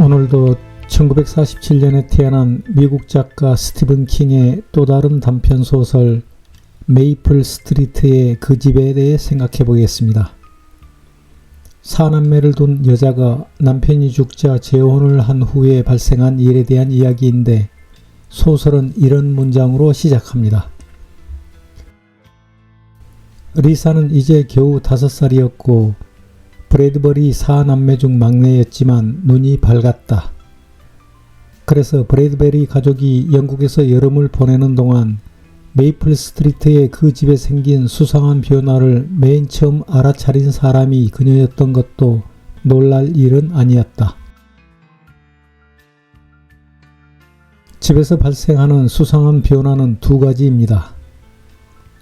오늘도 1947년에 태어난 미국 작가 스티븐 킹의 또 다른 단편 소설 메이플 스트리트의 그 집에 대해 생각해 보겠습니다. 사남매를 둔 여자가 남편이 죽자 재혼을 한 후에 발생한 일에 대한 이야기인데 소설은 이런 문장으로 시작합니다. 리사는 이제 겨우 다섯 살이었고 브래드버리 사남매 중 막내였지만 눈이 밝았다. 그래서 브래드베리 가족이 영국에서 여름을 보내는 동안 메이플 스트리트의 그 집에 생긴 수상한 변화를 맨 처음 알아차린 사람이 그녀였던 것도 놀랄 일은 아니었다. 집에서 발생하는 수상한 변화는 두 가지입니다.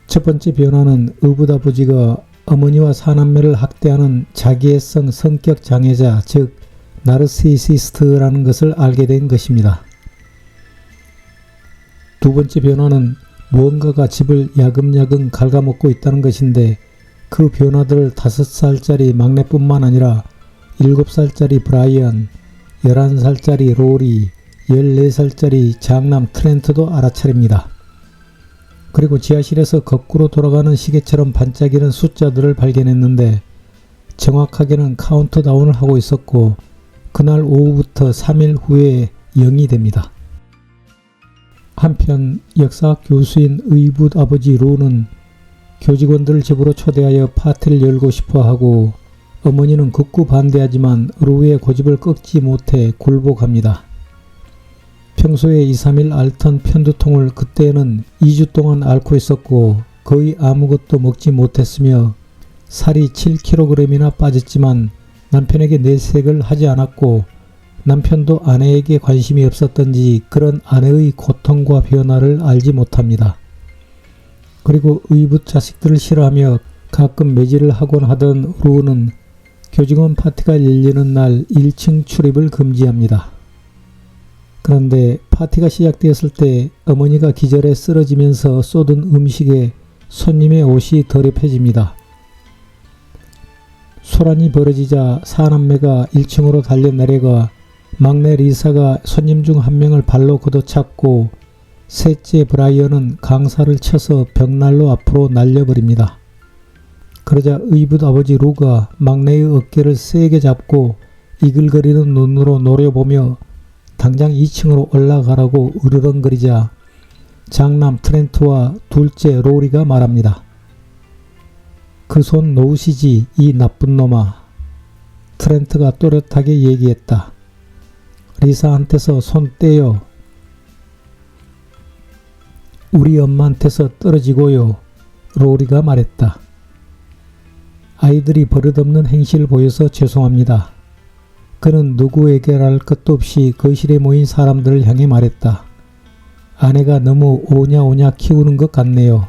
첫 번째 변화는 의붓아버지가 어머니와 사남매를 학대하는 자기애성 성격 장애자 즉 나르시시스트라는 것을 알게 된 것입니다. 두 번째 변화는 무언가가 집을 야금야금 갉아먹고 있다는 것인데 그 변화들을 다섯 살짜리 막내뿐만 아니라 일곱 살짜리 브라이언, 열한 살짜리 로리, 열네 살짜리 장남 트렌트도 알아차립니다. 그리고 지하실에서 거꾸로 돌아가는 시계처럼 반짝이는 숫자들을 발견했는데 정확하게는 카운트다운을 하고 있었고 그날 오후부터 3일 후에 0이 됩니다. 한편 역사학 교수인 의붓 아버지 로는 교직원들을 집으로 초대하여 파티를 열고 싶어 하고 어머니는 극구 반대하지만 로의 고집을 꺾지 못해 굴복합니다. 평소에 2, 3일 앓던 편두통을 그때는 2주 동안 앓고 있었고 거의 아무것도 먹지 못했으며 살이 7kg이나 빠졌지만 남편에게 내색을 하지 않았고 남편도 아내에게 관심이 없었던지 그런 아내의 고통과 변화를 알지 못합니다. 그리고 의붓 자식들을 싫어하며 가끔 매질을 하곤 하던 루는 교직원 파티가 열리는 날 1층 출입을 금지합니다. 그런데 파티가 시작되었을 때 어머니가 기절해 쓰러지면서 쏟은 음식에 손님의 옷이 더럽혀집니다. 소란이 벌어지자 사남매가 1층으로 달려 내려가 막내 리사가 손님 중 한 명을 발로 걷어찼고 셋째 브라이언은 강사를 쳐서 벽난로 앞으로 날려버립니다. 그러자 의붓 아버지 루가 막내의 어깨를 세게 잡고 이글거리는 눈으로 노려보며 당장 2층으로 올라가라고 으르렁거리자 장남 트렌트와 둘째 로리가 말합니다. 그 손 놓으시지 이 나쁜 놈아. 트렌트가 또렷하게 얘기했다. 리사한테서 손 떼요. 우리 엄마한테서 떨어지고요. 로리가 말했다. 아이들이 버릇없는 행실을 보여서 죄송합니다. 그는 누구에게랄 것도 없이 거실에 모인 사람들을 향해 말했다. 아내가 너무 오냐오냐 키우는 것 같네요.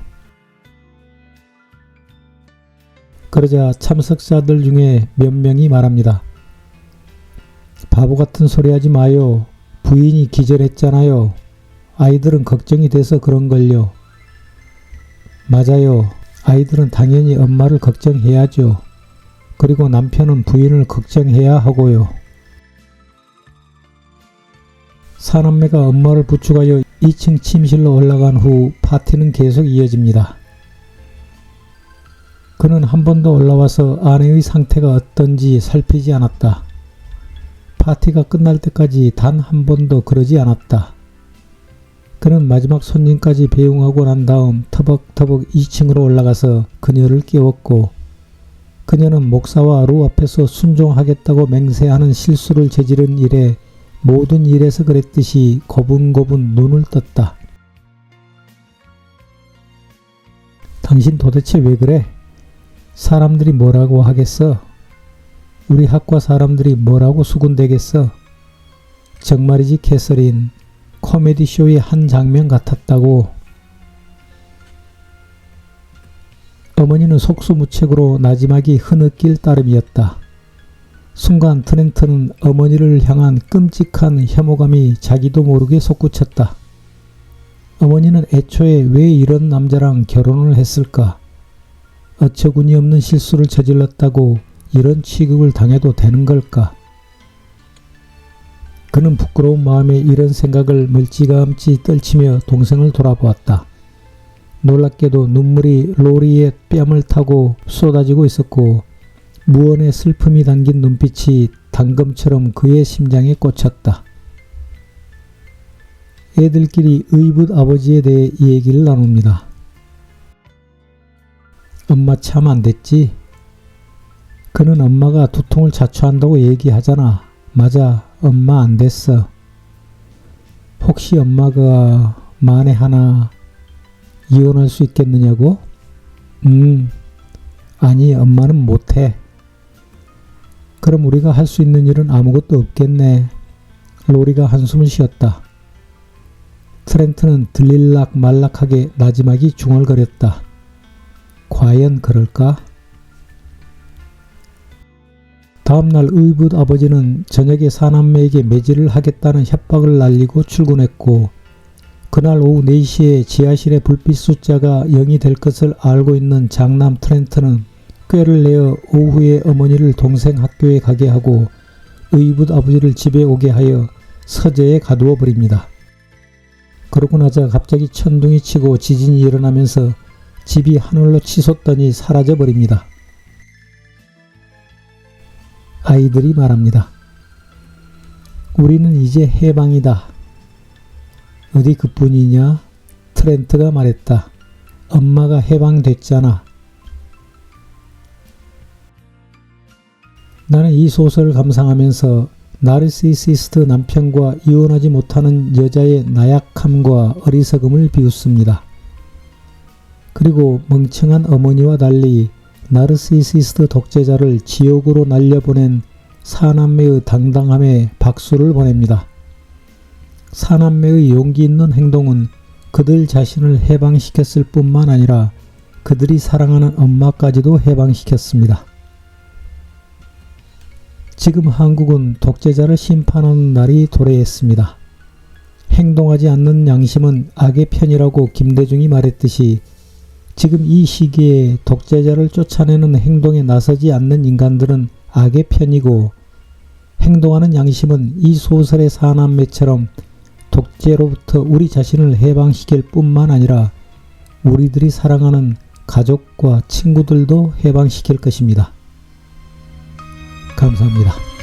그러자 참석자들 중에 몇 명이 말합니다. 바보 같은 소리 하지 마요. 부인이 기절했잖아요. 아이들은 걱정이 돼서 그런걸요. 맞아요. 아이들은 당연히 엄마를 걱정해야죠. 그리고 남편은 부인을 걱정해야 하고요. 사남매가 엄마를 부축하여 2층 침실로 올라간 후 파티는 계속 이어집니다. 그는 한 번도 올라와서 아내의 상태가 어떤지 살피지 않았다. 파티가 끝날 때까지 단 한 번도 그러지 않았다. 그는 마지막 손님까지 배웅하고 난 다음 터벅터벅 2층으로 올라가서 그녀를 깨웠고 그녀는 목사와 루 앞에서 순종하겠다고 맹세하는 실수를 저지른 일에 모든 일에서 그랬듯이 고분고분 눈을 떴다. 당신 도대체 왜 그래? 사람들이 뭐라고 하겠어? 우리 학과 사람들이 뭐라고 수군대겠어? 정말이지 캐서린 코미디 쇼의 한 장면 같았다고 어머니는 속수무책으로 나지막이 흐느낄 따름이었다. 순간 트렌트는 어머니를 향한 끔찍한 혐오감이 자기도 모르게 솟구쳤다. 어머니는 애초에 왜 이런 남자랑 결혼을 했을까? 어처구니 없는 실수를 저질렀다고 이런 취급을 당해도 되는 걸까? 그는 부끄러운 마음에 이런 생각을 멀찌감치 떨치며 동생을 돌아보았다. 놀랍게도 눈물이 로리의 뺨을 타고 쏟아지고 있었고 무언의 슬픔이 담긴 눈빛이 당금처럼 그의 심장에 꽂혔다. 애들끼리 의붓 아버지에 대해 얘기를 나눕니다. 엄마 참 안 됐지? 그는 엄마가 두통을 자초한다고 얘기하잖아. 맞아, 엄마 안 됐어. 혹시 엄마가 만에 하나 이혼할 수 있겠느냐고? 음, 아니, 엄마는 못해. 그럼 우리가 할 수 있는 일은 아무것도 없겠네. 로리가 한숨을 쉬었다. 트렌트는 들릴락 말락하게 나지막이 중얼거렸다. 과연 그럴까? 다음날 의붓 아버지는 저녁에 사남매에게 매질을 하겠다는 협박을 날리고 출근했고 그날 오후 4시에 지하실의 불빛 숫자가 0이 될 것을 알고 있는 장남 트렌트는 꾀를 내어 오후에 어머니를 동생 학교에 가게 하고 의붓 아버지를 집에 오게 하여 서재에 가두어 버립니다. 그러고 나자 갑자기 천둥이 치고 지진이 일어나면서 집이 하늘로 치솟더니 사라져 버립니다. 아이들이 말합니다. 우리는 이제 해방이다. 어디 그뿐이냐? 트렌트가 말했다. 엄마가 해방됐잖아. 나는 이 소설을 감상하면서 나르시시스트 남편과 이혼하지 못하는 여자의 나약함과 어리석음을 비웃습니다. 그리고 멍청한 어머니와 달리 나르시시스트 독재자를 지옥으로 날려보낸 사남매의 당당함에 박수를 보냅니다. 사남매의 용기 있는 행동은 그들 자신을 해방시켰을 뿐만 아니라 그들이 사랑하는 엄마까지도 해방시켰습니다. 지금 한국은 독재자를 심판하는 날이 도래했습니다. 행동하지 않는 양심은 악의 편이라고 김대중이 말했듯이 지금 이 시기에 독재자를 쫓아내는 행동에 나서지 않는 인간들은 악의 편이고 행동하는 양심은 이 소설의 사남매처럼 독재로부터 우리 자신을 해방시킬 뿐만 아니라 우리들이 사랑하는 가족과 친구들도 해방시킬 것입니다. 감사합니다.